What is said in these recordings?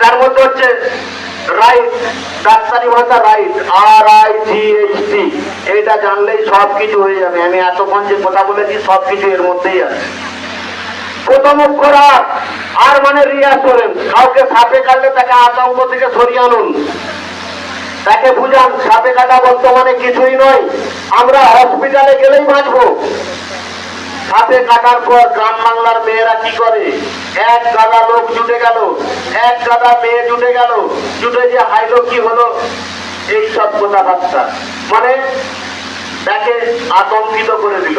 তার মধ্যে হচ্ছে রাইট ডাক্তারি ভাষা right R I G H T জানলেই সব কিছু হয়ে যাবে। আমি এতক্ষণ যে কথা বলেছি সব কিছু এর মধ্যেই আছে। প্রথম আর মানে রিয়াসুরেন্স কাউকে সাপে কাটলে তাকে আতঙ্ক থেকে সরিয়ে আনুন। তাকে বুঝান, সাপে কাটা বর্তমানে কিছুই নয়। আমরা হসপিটালে গেলেই বাঁচবো। সাপে কাটার পর গ্রাম বাংলার মেয়েরা কি করে? এক গাদা লোক জুটে গেল, এক গাদা মেয়ে জুটে গেল, জুটে যে হাইলো কি হলো? এই সব কথাবার্তা। মানে তাকে আতঙ্কিত করে দিল।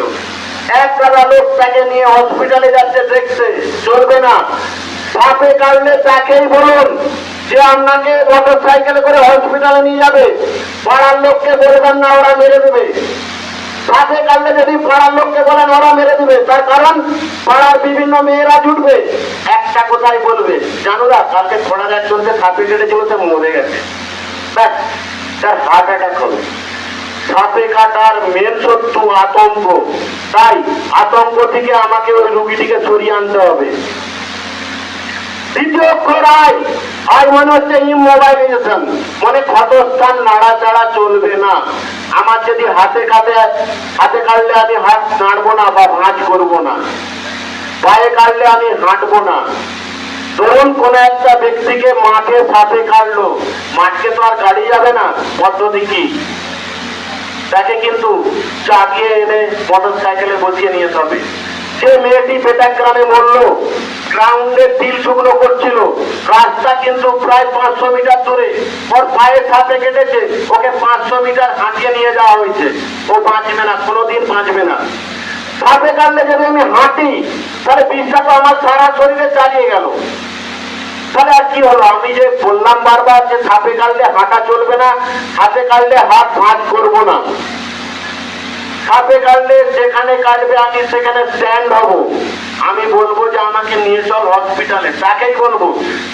এক গাদা লোক তাকে নিয়ে হসপিটালে যাচ্ছে দেখতে চলবে না। সাপে কাটলে তাকেই বলুন যে আপনাকে মোটর সাইকেলে করে হসপিটালে নিয়ে যাবে। পাড়ার লোককে বলবেন না, ওরা মেরে দেবে। সাথে কাটলে যদি পাড়ার লোককে বলেন, ওরা মেরে দিবে। তার কারণ, পাড়ার বিভিন্ন মেয়েরা জুটবে। একটা কোথায় বলবে। জানো না, কালকে ছোড়ার একজনকে সাপে কেটেছিল সে মরে গেছে। ব্যাস, তার হার্ট অ্যাটাক হবে। সাপে কাটার মেন শত্রু আতঙ্ক। তাই আতঙ্ক থেকে আমাকে ওই রুগীটিকে সরিয়ে আনতে হবে। দ্বিতীয় আই আই মানে হচ্ছে ইমোবাইলাইজেশন মানে ক্ষতস্থান, নাড়াচাড়া চলবে না। আমার যদি হাতে কাটে হাতে কাটলে আমি হাত নাড়বো না বা ভাঁজ করব না পায়ে কাটলে আমি হাঁটবো না, ধরুন কোন একটা ব্যক্তিকে মাঠে সাথে কাটলো, মাঠকে তো আর গাড়ি যাবে না, পদ্ধতি কি? তাকে কিন্তু চাকিয়ে এনে মোটর সাইকেলে বসিয়ে নিয়ে যেতে হবে যে মেয়েটি পেটাগ্রামে মরলো গ্রাউন্ডে তিল শুকনো করছিল। রাস্তা কিন্তু প্রায় পাঁচশো মিটার দূরে। ওর পায়ের সাথে কেটেছে। ওকে পাঁচশো মিটার হাঁটিয়ে নিয়ে যাওয়া হয়েছে। ও বাঁচবে না, কোনোদিন বাঁচবে না। সাপে কাটলে যদি আমি হাঁটি, তাহলে বিষটা আমার সারা শরীরে চালিয়ে গেল। তাহলে আর কি হলো? আমি যে বললাম বারবার যে সাপে কাটলে হাঁটা চলবে না হাতে কাটলে হাত ভাঁজ করব না। সাপে কাটলে যেখানে কাটবে আমি সেখানে স্ট্যান্ড হব। আমি বলব যে আমাকে নিয়ে চল হসপিটালে তাকেই বলব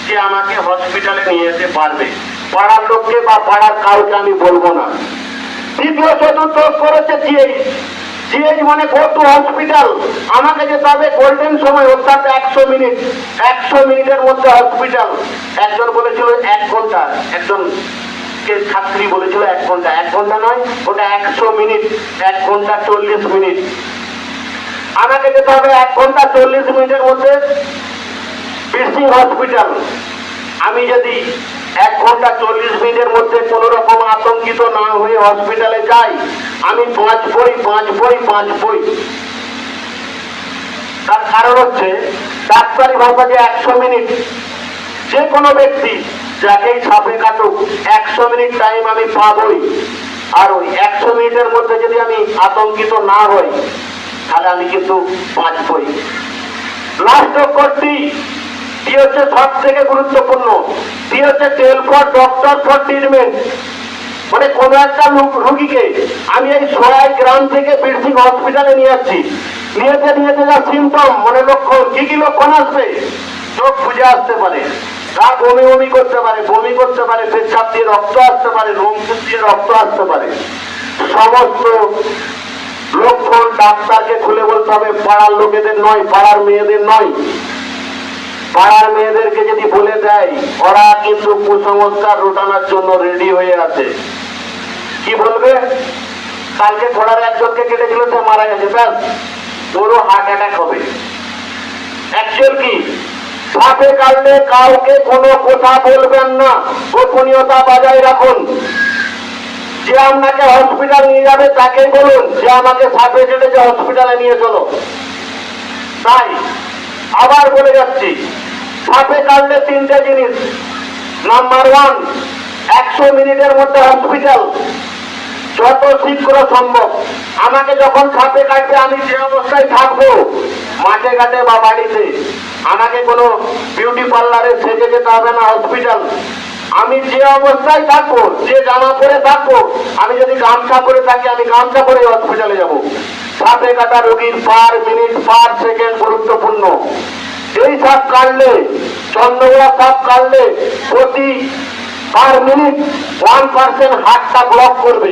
যে আমাকে হসপিটালে নিয়ে যেতে পারবে। পাড়ার লোককে বা পাড়ার কাউকে আমি বলব না। তৃতীয় চতুর্থ করেছে জিএইচ জিএইচ মানে টু হসপিটাল আমাকে যেতে হবে গোল্ডেন সময়, অর্থাৎ একশো মিনিট। একশো মিনিটের মধ্যে হসপিটাল একজন বলেছিল এক ঘণ্টা। একজন ছাত্রী বলেছিল এক ঘণ্টা। এক ঘণ্টা নয়, ওটা একশো মিনিট। এক ঘণ্টা চল্লিশ মিনিট। আমাকে যেতে হবে এক ঘণ্টা চল্লিশ মিনিটের মধ্যে বিসি হসপিটাল আমি যদি এক ঘণ্টা চল্লিশ মিনিটের মধ্যে কোন রকম আতঙ্কিত না হয়ে হসপিটালে যাই, আমি পাঁচ বই পাঁচ বই পাঁচ বই তার কারণ হচ্ছে, ডাক্তারি ভাষা যে একশো মিনিট, যে কোনো ব্যক্তি যাকেই সাপে কাটুক, একশো মিনিট টাইম আমি পাবই। আর ওই একশো মিনিটের মধ্যে যদি আমি আতঙ্কিত না হই তাহলে আমি কিন্তু বাঁচবই লাস্ট করছি কি হচ্ছে সব থেকে গুরুত্বপূর্ণ। কি হচ্ছে tell for doctor for treatment মানে কোন একটা রুগীকে আমি এই সরাই গ্রাম থেকে বিরসিং হসপিটালে নিয়ে যাচ্ছি। নিয়েতে নিয়েতে যা সিমটম মানে লক্ষণ, কি কি লক্ষণ আসবে চোখ খুঁজে আসতে পারে, গা বমি বমি করতে পারে, বমি করতে পারে, পেচ্ছাপ দিয়ে রক্ত আসতে পারে, রোম দিয়ে রক্ত আসতে পারে। সমস্ত লক্ষণ ডাক্তারকে খুলে বলতে হবে, পাড়ার লোকেদের নয়, পাড়ার মেয়েদের নয়। পাড়ার মেয়েদেরকে যদি বলে দেয়, ওরা কিন্তু কুসংস্কার রোটানোর জন্য রেডি হয়ে আছে। কি বলবে? কালকে ঘোড়ার একজনকে কেটেছিল, সে মারা গেছে ব্যাস ওরও হার্ট অ্যাটাক হবে। অ্যাকচুয়াল কি? সাপে কাটলে কাউকে কোনো কথা বলবেন না। গোপনীয়তা বজায় রাখুন। যে আপনাকে হসপিটাল নিয়ে যাবে, তাকে বলুন যে আমাকে সাপে কেটেছে হসপিটালে নিয়ে চলো। তাই আবার বলে যাচ্ছি, সাপে কাটলে তিনটে জিনিস। নাম্বার ওয়ান একশো মিনিটের মধ্যে হসপিটাল যত শীঘ্র সম্ভব। আমাকে যখন সাপে কাটবে, আমি যে অবস্থায় থাকব। মাঠে ঘাটে বা বাড়িতে। আমাকে কোনো বিউটি পার্লারে সেজে যেতে হবে না হসপিটাল আমি যে অবস্থায় থাকব, যে জামা পরে থাকব, আমি যদি গামছা পরে থাকি, আমি গামছা পরে হসপিটালে যাব। সাপে কাটা রোগীর পার মিনিট, পার সেকেন্ড গুরুত্বপূর্ণ। এই সাপ কাটলে চন্দ্রগোড়া সাপ কাটলে প্রতি পার মিনিট ওয়ান পার্সেন্ট হাতটা ব্লক করবে।